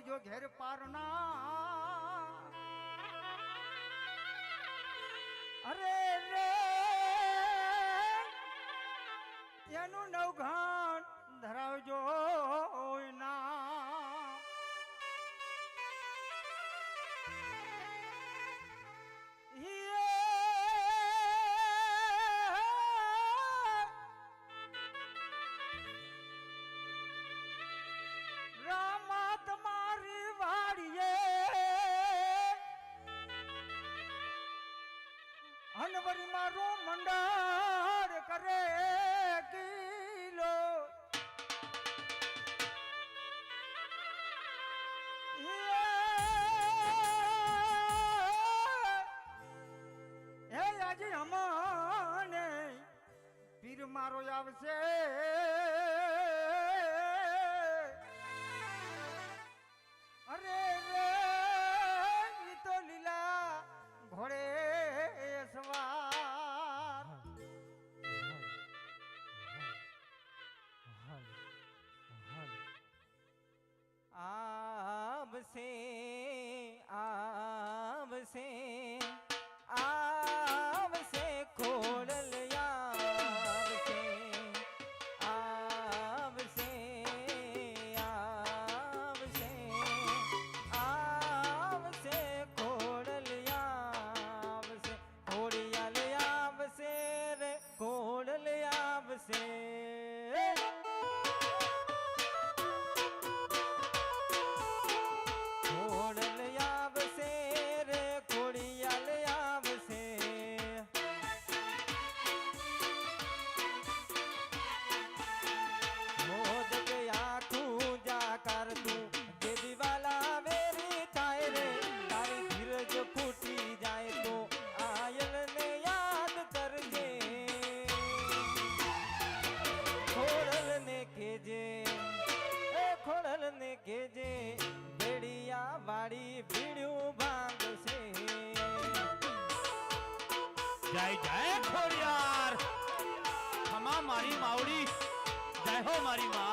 ગયો ઘેર પારના અરે રે એનું નવઘાણ હનવરી મારું મંડાર કરે કિલો હે આજે અમને પીર મારો આવશે આવશે વાળી ભીડ્યું ભાંગશે. જય જય ખોડિયાર. ખમા મારી માવડી. જય હો મારી માં